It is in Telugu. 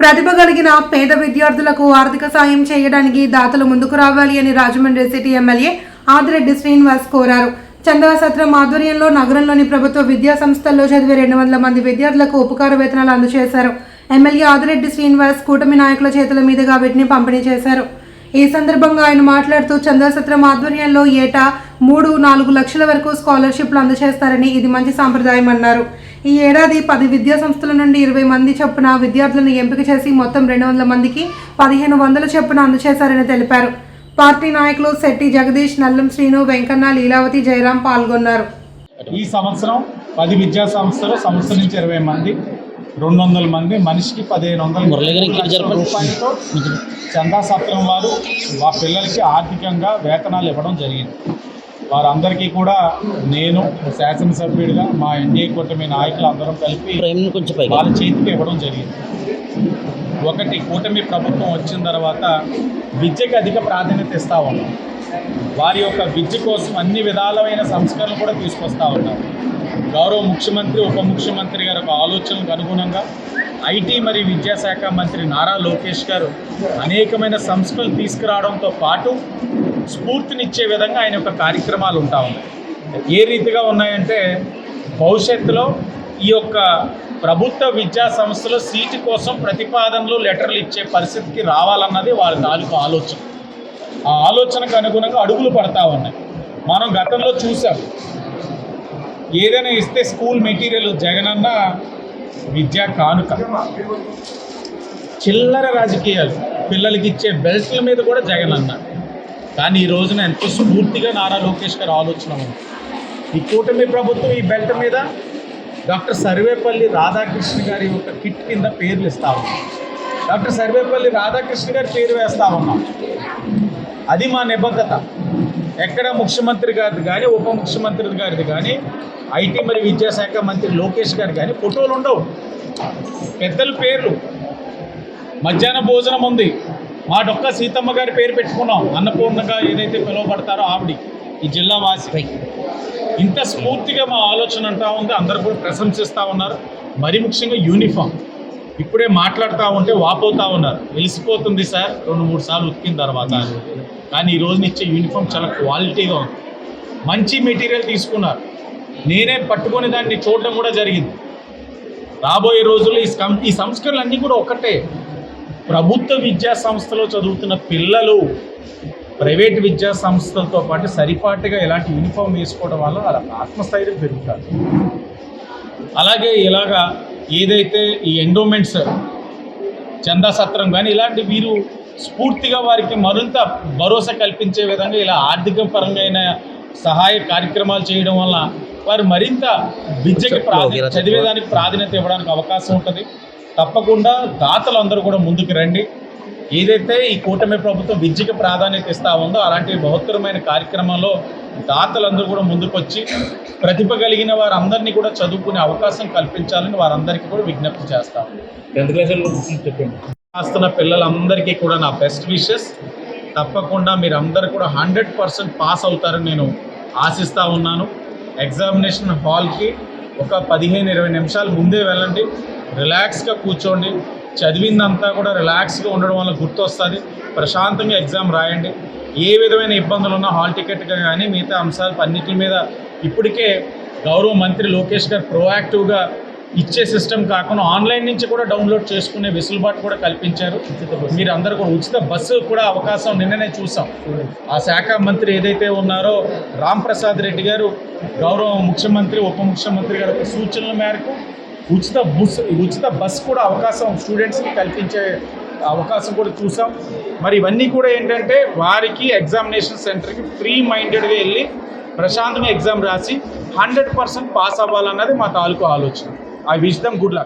ప్రతిభ కలిగిన పేద విద్యార్థులకు ఆర్థిక సాయం చేయడానికి దాతలు ముందుకు రావాలి అని రాజమండ్రి సిటీ ఎమ్మెల్యే ఆదిరెడ్డి శ్రీనివాస్ కోరారు. చందవసత్రం ఆధ్వర్యంలో నగరంలోని ప్రభుత్వ విద్యా సంస్థల్లో చదివే రెండు వందల మంది విద్యార్థులకు ఉపకార వేతనాలు అందజేశారు. ఎమ్మెల్యే ఆదిరెడ్డి శ్రీనివాస్ కూటమి నాయకుల చేతుల మీదుగా వీటిని పంపిణీ చేశారు. ఈ సందర్భంగా ఆయన మాట్లాడుతూ చంద్రసత్రం ఆధ్వర్యంలో ఏటా మూడు నాలుగు లక్షల వరకు స్కాలర్షిప్లు అందజేస్తారని ఇది మంచి సాంప్రదాయం అన్నారు. ఈ ఏడాది పది విద్యా సంస్థల నుండి ఇరవై మంది చొప్పున విద్యార్థులను ఎంపిక చేసి మొత్తం రెండు వందల మందికి పదిహేను వందల చొప్పున అందజేశారని తెలిపారు. పార్టీ నాయకులు శెట్టి జగదీష్ నల్లం శ్రీను వెంకన్న లీలావతి జయరాం పాల్గొన్నారు. ఈ సంవత్సరం పది విద్యా సంస్థలు సంస్థ నుంచి ఇరవై మంది రెండు వందల మంది. మనిషికి పదిహేను వందల. రూపాయలతో చందా సత్రం వారు మా పిల్లలకి ఆర్థికంగా వేతనాలు ఇవ్వడం జరిగింది. వారందరికీ కూడా నేను శాసనసభ్యుడిగా మా ఎన్డీఏ కూటమి నాయకులు అందరం కలిపి వాళ్ళ చేతికి ఇవ్వడం జరిగింది. ఒకటి కూటమి ప్రభుత్వం వచ్చిన తర్వాత విద్యకు అధిక ప్రాధాన్యత ఇస్తూ ఉన్నాం. వారి యొక్క విద్య కోసం అన్ని విధాలమైన సంస్కరణలు కూడా తీసుకొస్తా ఉన్నారు గౌరవ ముఖ్యమంత్రి ఉప ముఖ్యమంత్రి గారి ఒక ఆలోచనలకు అనుగుణంగా ఐటీ మరియు విద్యాశాఖ మంత్రి నారా లోకేష్ గారు అనేకమైన సంస్కరణలు తీసుకురావడంతో పాటు స్ఫూర్తినిచ్చే విధంగా ఆయన యొక్క కార్యక్రమాలు ఉంటా ఉన్నాయి. ఏ రీతిగా ఉన్నాయంటే భవిష్యత్తులో ఈ యొక్క ప్రభుత్వ విద్యా సంస్థలో సీటు కోసం ప్రతిపాదనలు లెటర్లు ఇచ్చే పరిస్థితికి రావాలన్నది వారి తాలూకు ఆలోచన. ఆ ఆలోచనకు అనుగుణంగా అడుగులు పడతా ఉన్నాయి. మనం గతంలో చూసాం ఏదైనా ఇస్తే స్కూల్ మెటీరియల్ జగనన్న విద్యా కానుక. చిల్లర రాజకీయాలు. పిల్లలకి ఇచ్చే బెల్ట్ల మీద కూడా జగనన్న. కానీ ఈ రోజున ఎంతో స్ఫూర్తిగా నారా లోకేష్ గారు ఆలోచన ఉంది. ఈ కూటమి ప్రభుత్వం ఈ బెల్ట్ మీద డాక్టర్ సర్వేపల్లి రాధాకృష్ణ గారి యొక్క కిట్ కింద పేర్లు ఇస్తా ఉన్నాం డాక్టర్ సర్వేపల్లి రాధాకృష్ణ గారి పేరు వేస్తా ఉన్నాం. అది మా నిబద్ధత. ఎక్కడ ముఖ్యమంత్రి గారిది కానీ ఉప ముఖ్యమంత్రి గారిది కానీ ఐటీ మరియు విద్యాశాఖ మంత్రి లోకేష్ గారు కానీ ఫోటోలు ఉండవు. పెద్దల పేర్లు. మధ్యాహ్న భోజనం ఉంది. మా డొక్క సీతమ్మ గారి పేరు పెట్టుకున్నాం. అన్నపూర్ణగా ఏదైతే పిలువబడతారో ఆవిడి ఈ జిల్లా వాసి. ఇంత స్ఫూర్తిగా మా ఆలోచన అంటా ఉంది. అందరూ కూడా ప్రశంసిస్తూ ఉన్నారు. మరి ముఖ్యంగా యూనిఫామ్. ఇప్పుడే మాట్లాడుతూ ఉంటే వాపోతూ ఉన్నారు. వెలిసిపోతుంది సార్. రెండు మూడు సార్లు ఉతికిన తర్వాత. కానీ ఈ రోజున ఇచ్చే యూనిఫామ్ చాలా క్వాలిటీగా ఉంది. మంచి మెటీరియల్ తీసుకున్నారు. నేనే పట్టుకొని దాన్ని చూడడం కూడా జరిగింది. రాబోయే రోజుల్లో ఈ సం ఈ సంస్కరణలు అన్నీ కూడా ఒకటే. ప్రభుత్వ విద్యా సంస్థలో చదువుతున్న పిల్లలు ప్రైవేట్ విద్యా సంస్థలతో పాటు సరిపాటుగా ఇలాంటి యూనిఫామ్ వేసుకోవడం వల్ల వాళ్ళ ఆత్మస్థైర్యం పెరుగుతుంది అలాగే ఇలాగా ఏదైతే ఈ ఎండోమెంట్స్ చందా సత్రం కానీ ఇలాంటి వీరు స్ఫూర్తిగా వారికి మరింత భరోసా కల్పించే విధంగా ఇలా ఆర్థిక పరంగా సహాయ కార్యక్రమాలు చేయడం వల్ల వారు మరింత విద్యకి ప్రాధాన్యత చదివేదానికి ప్రాధాన్యత ఇవ్వడానికి అవకాశం ఉంటుంది. తప్పకుండా దాతలు అందరూ కూడా ముందుకు రండి. ఏదైతే ఈ కూటమి ప్రభుత్వం విద్యకి ప్రాధాన్యత ఇస్తా ఉందో అలాంటి బహుత్తరమైన కార్యక్రమంలో దాతలందరూ కూడా ముందుకొచ్చి ప్రతిభ కలిగిన వారందరినీ కూడా చదువుకునే అవకాశం కల్పించాలని వారందరికీ కూడా విజ్ఞప్తి చేస్తాము టెన్త్ క్లాస్లో చెప్పండి. రాస్తున్న పిల్లలందరికీ కూడా నా బెస్ట్ విషెస్ తప్పకుండా మీరు అందరు కూడా హండ్రెడ్ పర్సెంట్ పాస్ అవుతారని నేను ఆశిస్తూ ఉన్నాను. ఎగ్జామినేషన్ హాల్కి ఒక పదిహేను ఇరవై నిమిషాలు ముందే వెళ్ళండి. రిలాక్స్గా కూర్చోండి. చదివిందంతా కూడా రిలాక్స్గా ఉండడం వల్ల గుర్తొస్తుంది. ప్రశాంతంగా ఎగ్జామ్ రాయండి. ఏ విధమైన ఇబ్బందులు ఉన్నా హాల్ టికెట్గా కానీ మిగతా అంశాలు అన్నిటి మీద ఇప్పటికే గౌరవ మంత్రి లోకేష్ గారు ప్రోయాక్టివ్గా ఇచ్చే సిస్టమ్ కాకుండా ఆన్లైన్ నుంచి కూడా డౌన్లోడ్ చేసుకునే వెసులుబాటు కూడా కల్పించారు. మీరు అందరూ కూడా ఉచిత బస్సు కూడా అవకాశం నిన్ననే చూసాం. ఆ శాఖ మంత్రి ఏదైతే ఉన్నారో రామ్ ప్రసాద్ రెడ్డి గారు గౌరవ ముఖ్యమంత్రి ఉప ముఖ్యమంత్రి గారి యొక్క సూచనల మేరకు ఉచిత బస్ ఉచిత బస్ కూడా అవకాశం స్టూడెంట్స్కి కల్పించే అవకాశం కూడా చూసాం. మరి ఇవన్నీ కూడా ఏంటంటే వారికి ఎగ్జామినేషన్ సెంటర్కి ఫ్రీ మైండెడ్గా వెళ్ళి ప్రశాంతంగా ఎగ్జామ్ రాసి హండ్రెడ్ పర్సెంట్ పాస్ అవ్వాలన్నది మా తాలూకు ఆలోచన. I wish them good luck.